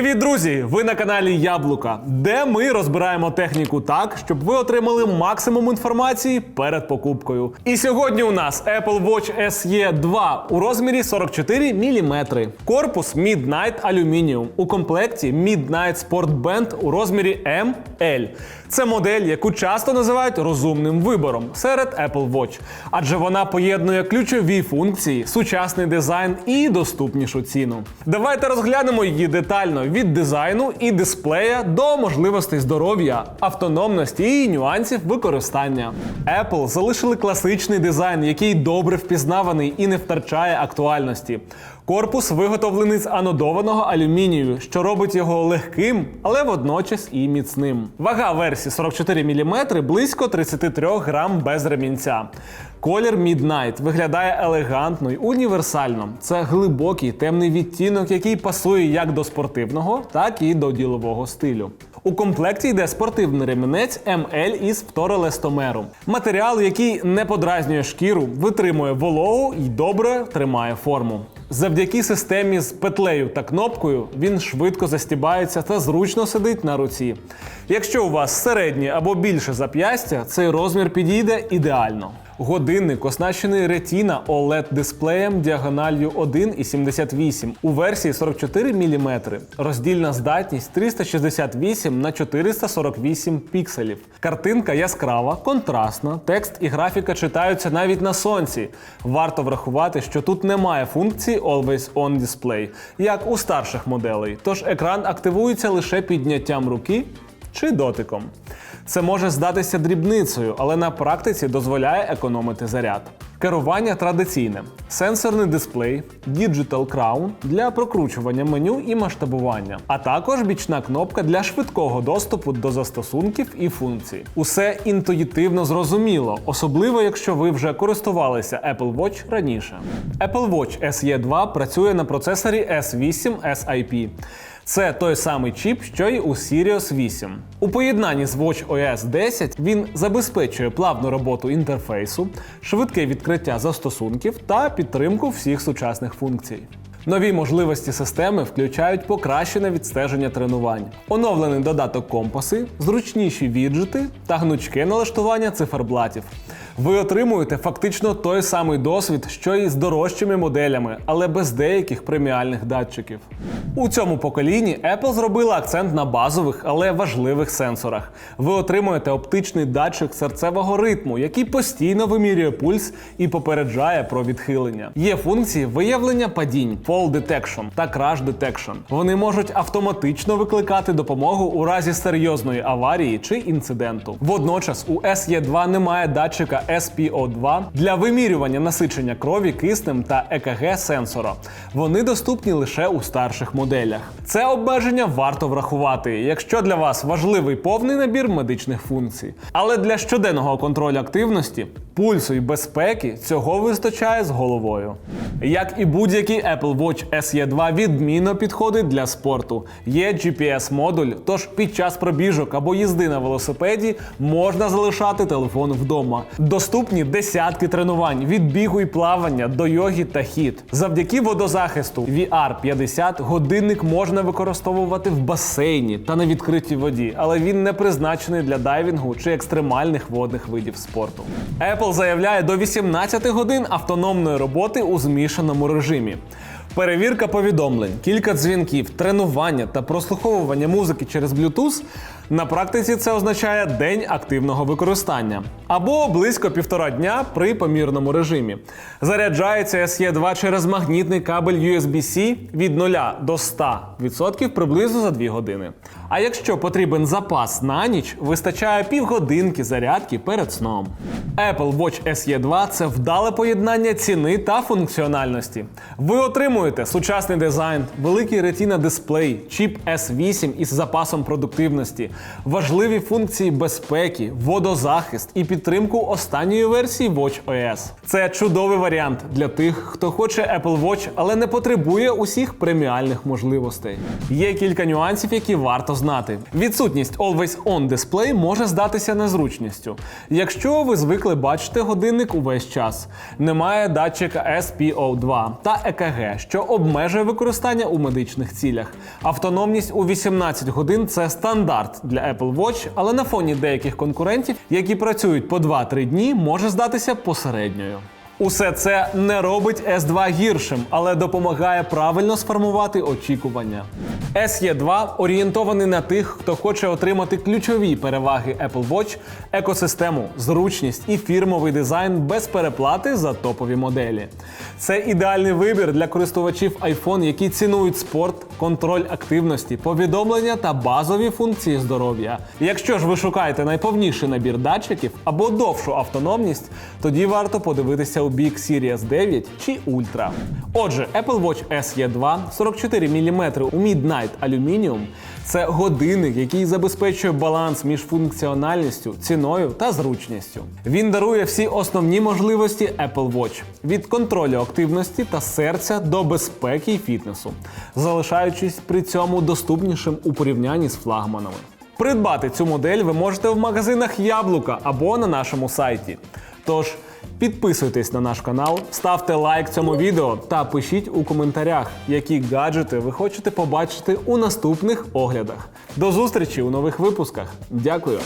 Привіт, друзі! Ви на каналі Яблука, де ми розбираємо техніку так, щоб ви отримали максимум інформації перед покупкою. І сьогодні у нас Apple Watch SE 2 у розмірі 44 мм. Корпус Midnight Aluminium. У комплекті Midnight Sport Band у розмірі ML. Це модель, яку часто називають розумним вибором серед Apple Watch, адже вона поєднує ключові функції, сучасний дизайн і доступнішу ціну. Давайте розглянемо її детально від дизайну і дисплея до можливостей здоров'я, автономності і нюансів використання. Apple залишили класичний дизайн, який добре впізнаваний і не втрачає актуальності. Корпус виготовлений з анодованого алюмінію, що робить його легким, але водночас і міцним. Вага версії 44 мм близько 33 грам без ремінця. Колір Midnight виглядає елегантно й універсально. Це глибокий темний відтінок, який пасує як до спортивного, так і до ділового стилю. У комплекті йде спортивний ремінець ML із фторолестомеру. Матеріал, який не подразнює шкіру, витримує вологу і добре тримає форму. Завдяки системі з петлею та кнопкою він швидко застібається та зручно сидить на руці. Якщо у вас середнє або більше зап'ястя, цей розмір підійде ідеально. Годинник оснащений Retina OLED дисплеєм діагональю 1,78 у версії 44 мм. Роздільна здатність 368 на 448 пікселів. Картинка яскрава, контрастна, текст і графіка читаються навіть на сонці. Варто врахувати, що тут немає функції Always On Display, як у старших моделей. Тож екран активується лише підняттям руки чи дотиком. Це може здатися дрібницею, але на практиці дозволяє економити заряд. Керування традиційне: сенсорний дисплей, Digital Crown для прокручування меню і масштабування, а також бічна кнопка для швидкого доступу до застосунків і функцій. Усе інтуїтивно зрозуміло, особливо якщо ви вже користувалися Apple Watch раніше. Apple Watch SE 2 працює на процесорі S8 SIP. Це той самий чіп, що й у Sirius 8. У поєднанні з WatchOS 10 він забезпечує плавну роботу інтерфейсу, швидке відкриття застосунків та підтримку всіх сучасних функцій. Нові можливості системи включають покращене відстеження тренувань, оновлений додаток компаси, зручніші віджити та гнучке налаштування циферблатів. Ви отримуєте фактично той самий досвід, що і з дорожчими моделями, але без деяких преміальних датчиків. У цьому поколінні Apple зробила акцент на базових, але важливих сенсорах. Ви отримуєте оптичний датчик серцевого ритму, який постійно вимірює пульс і попереджає про відхилення. Є функції виявлення падінь, fall detection та crash detection. Вони можуть автоматично викликати допомогу у разі серйозної аварії чи інциденту. Водночас у SE 2 немає датчика SPO2 для вимірювання насичення крові киснем та ЕКГ сенсора. Вони доступні лише у старших моделях. Це обмеження варто врахувати, якщо для вас важливий повний набір медичних функцій. Але для щоденного контролю активності, пульсу і безпеки цього вистачає з головою. Як і будь-який Apple Watch SE 2 відмінно підходить для спорту. Є GPS-модуль, тож під час пробіжок або їзди на велосипеді можна залишати телефон вдома. Доступні десятки тренувань від бігу і плавання до йоги та хіт. Завдяки водозахисту VR50 годинник можна використовувати в басейні та на відкритій воді, але він не призначений для дайвінгу чи екстремальних водних видів спорту. Apple заявляє до 18 годин автономної роботи у змішаному режимі. Перевірка повідомлень, кілька дзвінків, тренування та прослуховування музики через Bluetooth. На практиці це означає день активного використання або близько півтора дня при помірному режимі. Заряджається SE 2 через магнітний кабель USB-C від 0 до 100% приблизно за 2 години. А якщо потрібен запас на ніч, вистачає півгодинки зарядки перед сном. Apple Watch SE 2 це вдале поєднання ціни та функціональності. Ви отримуєте сучасний дизайн, великий Retina дисплей, чіп S8 із запасом продуктивності, важливі функції безпеки, водозахист і підтримки підтримку останньої версії Watch OS. Це чудовий варіант для тих, хто хоче Apple Watch, але не потребує усіх преміальних можливостей. Є кілька нюансів, які варто знати. Відсутність Always On дисплей може здатися незручністю, якщо ви звикли бачити годинник увесь час. Немає датчика SPO2 та EKG, що обмежує використання у медичних цілях. Автономність у 18 годин це стандарт для Apple Watch, але на фоні деяких конкурентів, які працюють по 2-3 дні, може здатися посередньою. Усе це не робить S2 гіршим, але допомагає правильно сформувати очікування. SE2 орієнтований на тих, хто хоче отримати ключові переваги Apple Watch, екосистему, зручність і фірмовий дизайн без переплати за топові моделі. Це ідеальний вибір для користувачів iPhone, які цінують спорт, контроль активності, повідомлення та базові функції здоров'я. Якщо ж ви шукаєте найповніший набір датчиків або довшу автономність, тоді варто подивитися у бік Series 9 чи Ultra. Отже, Apple Watch SE2 44 мм у Midnight Aluminium – це годинник, який забезпечує баланс між функціональністю, ціною та зручністю. Він дарує всі основні можливості Apple Watch від контролю активності та серця до безпеки і фітнесу, залишаючись при цьому доступнішим у порівнянні з флагманами. Придбати цю модель ви можете в магазинах Яблука або на нашому сайті. Тож підписуйтесь на наш канал, ставте лайк цьому відео та пишіть у коментарях, які гаджети ви хочете побачити у наступних оглядах. До зустрічі у нових випусках. Дякую!